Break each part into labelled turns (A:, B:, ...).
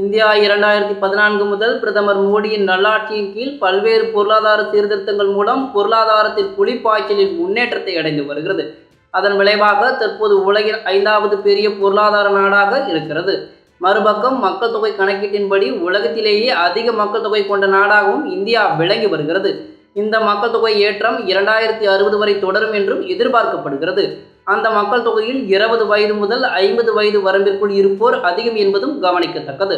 A: India இரண்டாயிரத்தி பதினான்கு முதல் பிரதமர் மோடியின் நல்லாட்சியின் கீழ் பல்வேறு பொருளாதார சீர்திருத்தங்கள் மூலம் பொருளாதாரத்தில் புலிப்பாய்ச்சலில் முன்னேற்றத்தை அடைந்து வருகிறது. அதன் விளைவாக தற்போது உலகின் ஐந்தாவது பெரிய பொருளாதார நாடாக இருக்கிறது. மறுபக்கம் மக்கள் தொகை கணக்கீட்டின்படி உலகத்திலேயே அதிக மக்கள் தொகை கொண்ட நாடாகவும் இந்தியா விளங்கி வருகிறது. இந்த மக்கள் தொகை ஏற்றம் இரண்டாயிரத்தி அறுபது வரை தொடரும் என்றும் எதிர்பார்க்கப்படுகிறது. அந்த மக்கள் தொகையில் இருபது வயது முதல் ஐம்பது வயது வரம்பிற்குள் இருப்போர் அதிகம் என்பதும் கவனிக்கத்தக்கது.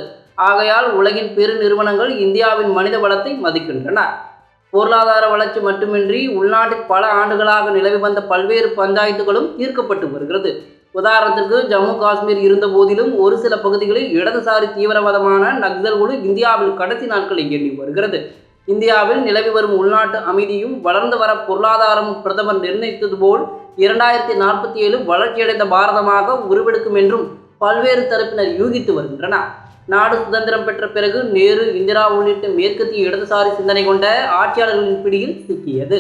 A: ஆகையால் உலகின் பெரு நிறுவனங்கள் இந்தியாவின் மனித வளத்தை மதிக்கின்றன. பொருளாதார வளர்ச்சி மட்டுமின்றி உள்நாட்டில் பல ஆண்டுகளாக நிலவி வந்த பல்வேறு பஞ்சாயத்துகளும் தீர்க்கப்பட்டு வருகிறது. உதாரணத்திற்கு ஜம்மு காஷ்மீர் இருந்த போதிலும் ஒரு சில பகுதிகளில் இடதுசாரி தீவிரவாதமான நக்சல் குழு இந்தியாவில் கடைசி நாட்களை எண்ணி வருகிறது. இந்தியாவில் நிலவி வரும் உள்நாட்டு அமைதியும் வளர்ந்து வர பொருளாதாரமும் பிரதமர் நிர்ணயித்தது போல் இரண்டாயிரத்தி நாற்பத்தி ஏழு வளர்ச்சியடைந்த பாரதமாக உருவெடுக்கும் என்றும் பல்வேறு தரப்பினர் யூகித்து வருகின்றனர். நாடு சுதந்திரம் பெற்ற பிறகு நேரு இந்திரா உள்ளிட்ட மேற்கத்திய இடதுசாரி சிந்தனை கொண்ட ஆட்சியாளர்களின் பிடியில் சிக்கியது.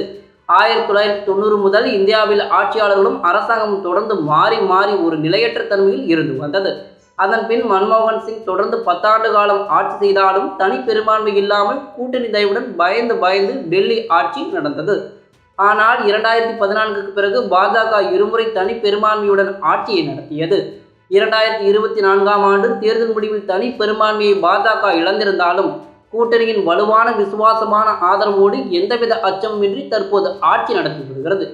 A: ஆயிரத்தி தொள்ளாயிரத்தி தொண்ணூறு முதல் இந்தியாவில் ஆட்சியாளர்களும் அரசாங்கமும் தொடர்ந்து மாறி மாறி ஒரு நிலையற்ற தன்மையில் இருந்து வந்தது. அதன் பின் மன்மோகன் சிங் தொடர்ந்து பத்தாண்டு காலம் ஆட்சி செய்தாலும் தனி பெரும்பான்மை இல்லாமல் கூட்டணி தயவுடன் பயந்து பயந்து டெல்லி ஆட்சி நடந்தது. ஆனால் இரண்டாயிரத்தி பதினான்குக்கு பிறகு பாஜக இருமுறை தனி பெரும்பான்மையுடன் ஆட்சியை நடத்தியது. இரண்டாயிரத்தி இருபத்தி நான்காம் ஆண்டு தேர்தல் முடிவில் தனி பெரும்பான்மையை பாஜக இழந்திருந்தாலும் கூட்டணியின் வலுவான விசுவாசமான ஆதரவோடு எந்தவித அச்சமின்றி தற்போது ஆட்சி நடத்தி வருகிறது.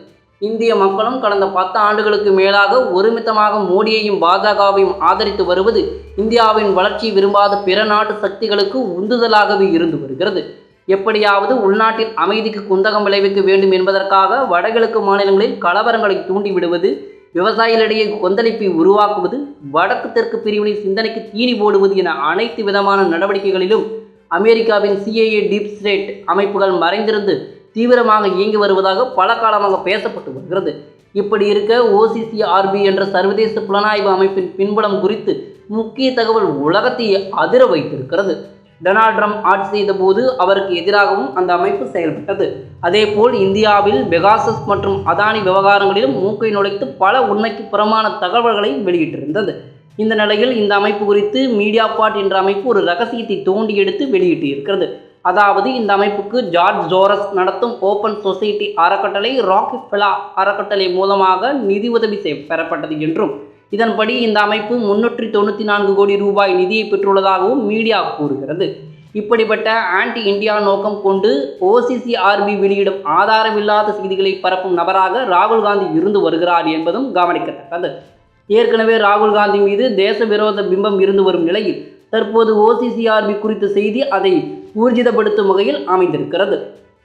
A: இந்திய மக்களும் கடந்த பத்து ஆண்டுகளுக்கு மேலாக ஒருமித்தமாக மோடியையும் பாஜகவையும் ஆதரித்து வருவது இந்தியாவின் வளர்ச்சி விரும்பாத பிற நாட்டு சக்திகளுக்கு உந்துதலாகவே இருந்து வருகிறது. எப்படியாவது உள்நாட்டில் அமைதிக்கு குந்தகம் விளைவிக்க வேண்டும் என்பதற்காக வடகிழக்கு மாநிலங்களில் கலவரங்களை தூண்டிவிடுவது விவசாயிகளிடையே கொந்தளிப்பை உருவாக்குவது வடக்கு தெற்கு பிரிவினை சிந்தனைக்கு தீனி போடுவது என அனைத்து விதமான நடவடிக்கைகளிலும் அமெரிக்காவின் சிஏஏ டீப் ஸ்டேட் அமைப்புகள் மறைந்திருந்து தீவிரமாக இயங்கி வருவதாக பல காலமாக பேசப்பட்டு வருகிறது. இப்படி இருக்க ஓசிசிஆர்பி என்ற சர்வதேச புலனாய்வு அமைப்பின் பின்புலம் குறித்து முக்கிய தகவல் உலகத்தை அதிர வைத்திருக்கிறது. டொனால்ட் ட்ரம்ப் ஆட்சி செய்த போது அவருக்கு எதிராகவும் அந்த அமைப்பு செயல்பட்டது. அதேபோல் இந்தியாவில் பெகாசஸ் மற்றும் அதானி விவகாரங்களிலும் மூக்கை நுழைத்து பல உண்மைக்கு புறமான தகவல்களை வெளியிட்டிருந்தது. இந்த நிலையில் இந்த அமைப்பு குறித்து மீடியா பாட் என்ற அமைப்பு ஒரு ரகசியத்தை தோண்டி எடுத்து வெளியிட்டு இருக்கிறது அதாவது இந்த அமைப்புக்கு ஜார்ஜ் ஜோரஸ் நடத்தும் ஓப்பன் சொசைட்டி அறக்கட்டளை ராக்கி ஃபெலா அறக்கட்டளை மூலமாக நிதி உதவி செய்ய பெறப்பட்டது என்றும் இதன்படி இந்த அமைப்பு முன்னூற்றி தொண்ணூற்றி நான்கு கோடி ரூபாய் நிதியை பெற்றுள்ளதாகவும் மீடியா கூறுகிறது. இப்படிப்பட்ட ஆன்டி இந்தியா நோக்கம் கொண்டு ஓசிசி ஆர்பி வெளியிடும் ஆதாரமில்லாத செய்திகளை பரப்பும் நபராக ராகுல் காந்தி இருந்து வருகிறார் என்பதும் கவனிக்கத்தக்கது. ஏற்கனவே ராகுல் காந்தி மீது தேச விரோத பிம்பம் இருந்து வரும் நிலையில் தற்போது ஓசிசிஆர்பி குறித்த செய்தி அதை ஊர்ஜிதப்படுத்தும் வகையில் அமைந்திருக்கிறது.